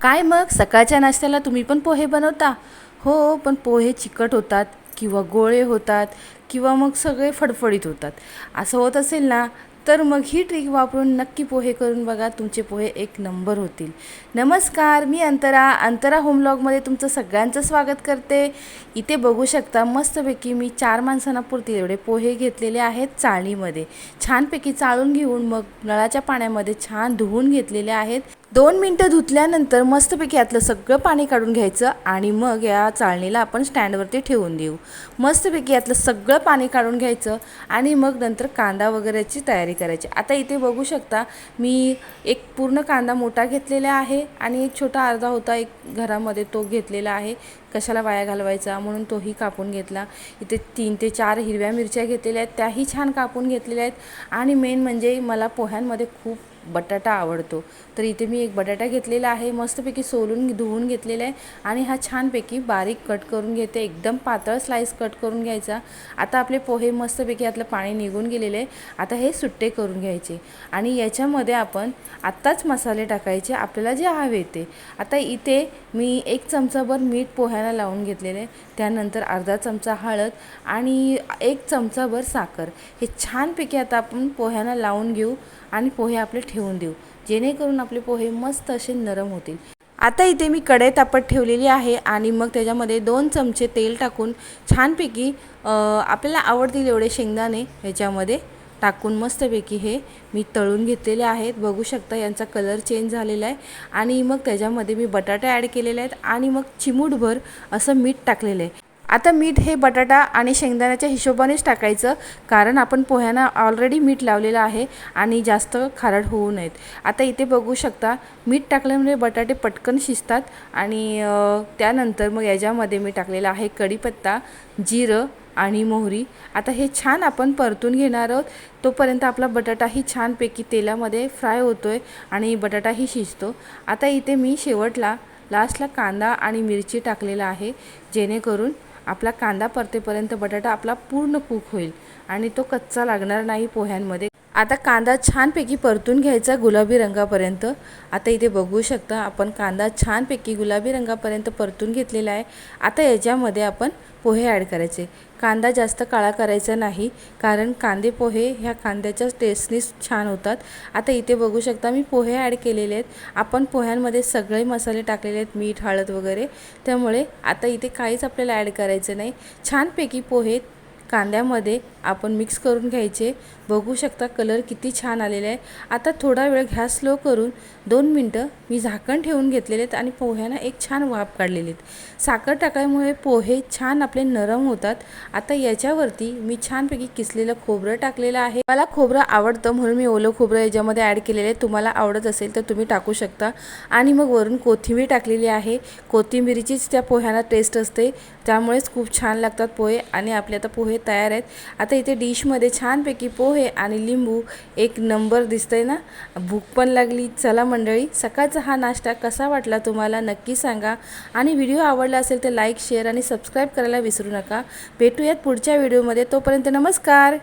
काय मग? सकाळच्या नाश्त्याला तुम्ही पण पोहे बनवता? हो पण पोहे चिकट होतात किंवा गोळे होतात किंवा मग सगळे फडफडीत होतात. असं होत असेल ना तर मग ही ट्रिक वापरून नक्की पोहे करून बघा तुमचे पोहे एक नंबर होतील. नमस्कार मी अंतरा. अंतरा होमलॉगमध्ये तुमचं सगळ्यांचं स्वागत करते. इथे बघू शकता मस्तपैकी मी चार माणसांना पुरतील एवढे पोहे घेतलेले आहेत चाळणीमध्ये. छानपैकी चाळून घेऊन मग नळाच्या पाण्यामध्ये छान धुवून घेतलेले आहेत. दोन मिनटं धुतल्यानंतर मस्तपैकी यातलं सगळं पाणी काढून घ्यायचं आणि मग या चाळणीला आपण स्टँडवरती ठेवून देऊ. मस्तपैकी यातलं सगळं पाणी काढून घ्यायचं आणि मग नंतर कांदा वगैरेची तयारी करायची. आता इथे बघू शकता मी एक पूर्ण कांदा मोठा घेतलेला आहे आणि एक छोटा अर्धा होता एक घरामध्ये तो घेतलेला आहे. कशाला वाया घालवायचा म्हणून तोही कापून घेतला. इथे तीन ते चार हिरव्या मिरच्या घेतलेल्या आहेत त्याही छान कापून घेतलेल्या आहेत आणि मेन म्हणजे मला पोह्यांमध्ये खूप बटाटा आवडतो. तर इथे मी एक बटाटा घेतलेला आहे मस्तपैकी सोलून धुवून घेतलेला आहे आणि हा छानपैकी बारीक कट करून घेते. एकदम पातळ स्लाईस कट करून घ्यायचा. आता आपले पोहे मस्तपैकी यातलं पाणी निघून गेलेले आहे. आता हे सुट्टे करून घ्यायचे. आणि याच्यामध्ये आपण आत्ताच मसाले टाकायचे आपल्याला जे हवे ते. आता इथे मी एक चमचाभर मीठ पोह्याला लावून घेतलेले आहे. त्यानंतर अर्धा चमचा हळद आणि एक चमचाभर साखर. हे छानपैकी आता आपण पोह्यांना लावून घेऊ आणि पोहे आपले ठेवून देऊ. जेणेकरून आपले पोहे मस्त असे नरम होतील. आता इथे मी कढई तापत ठेवलेली आहे आणि मग त्याच्यामध्ये दोन चमचे तेल टाकून छानपैकी आपल्याला आवडतील एवढे शेंगदाणे ह्याच्यामध्ये टाकून मस्तपैकी हे मी तळून घेतलेले आहेत. बघू शकता यांचा कलर चेंज झालेला आहे. आणि मग त्याच्यामध्ये मी बटाटे ॲड केलेले आहेत आणि मग चिमूटभर असं मीठ टाकलेलं आहे. आता मीठ हे बटाटा आणि शेंगदाण्याच्या हिशोबानेच टाकायचं कारण आपण पोह्यांना ऑलरेडी मीठ लावलेलं आहे आणि जास्त खारट होऊ नयेत. आता इथे बघू शकता मीठ टाकल्यामुळे बटाटे पटकन शिजतात आणि त्यानंतर मग याच्यामध्ये मी टाकलेला आहे कढीपत्ता जिरं आणि मोहरी. आता हे छान आपण परतून घेणार आहोत तोपर्यंत आपला बटाटाही छानपैकी तेलामध्ये फ्राय होतो आहे आणि बटाटाही शिजतो. आता इथे मी शेवटला लास्टला कांदा आणि मिरची टाकलेला आहे जेणेकरून आपला कांदा परतेपर्यंत बटाटा आपला पूर्ण कुक होईल. आणि तो कच्चा लागणार नाही पोह्यांमध्ये. आता कांदा छानपैकी परतून घ्यायचा गुलाबी रंगापर्यंत. आता इथे बघू शकता आपण कांदा छानपैकी गुलाबी रंगापर्यंत परतून घेतलेला आहे. आता याच्यामध्ये आपण पोहे ॲड करायचे. कांदा जास्त काळा करायचा नाही कारण कांदे पोहे ह्या कांद्याच्या टेस्टनीच छान होतात. आता इथे बघू शकता मी पोहे ॲड केलेले आहेत. आपण पोह्यांमध्ये सगळे मसाले टाकलेले आहेत मीठ हळद वगैरे. त्यामुळे आता इथे काहीच आपल्याला ॲड करायचं नाही. छानपैकी पोहे कांद्यामध्ये आपण मिक्स करून घ्यायचे. बघू शकता कलर किती छान आलेला आहे. आता थोडा वेळ गॅस स्लो करून. दोन मिनटं मी झाकण ठेवून घेतलेले आहेत आणि पोह्यांना एक छान वाफ काढलेली आहेत. साखर टाकल्यामुळे पोहे छान आपले नरम होतात. आता याच्यावरती मी छानपैकी किसलेलं खोबरं टाकलेलं आहे. मला खोबरं आवडतं म्हणून मी ओलं खोबरं याच्यामध्ये ॲड केलेलं आहे. तुम्हाला आवडत असेल तर तुम्ही टाकू शकता. आणि मग वरून कोथिंबीर टाकलेली आहे. कोथिंबीरीचीच त्या पोह्यांना टेस्ट असते. त्यामुळेच खूप छान लागतात पोहे. आणि आपले आता पोहे तयार आहेत. आता इथे डिशमध्ये छानपैकी पोहे आणि लिंबू एक नंबर दिसतंय ना? भूक पण लागली. चला मंडळी सकाळचा हा नाश्ता कसा वाटला तुम्हाला नक्की सांगा. आणि व्हिडिओ आवडला असेल तर लाईक शेअर आणि सबस्क्राईब करायला विसरू नका. भेटूयात पुढच्या व्हिडिओमध्ये. तोपर्यंत नमस्कार!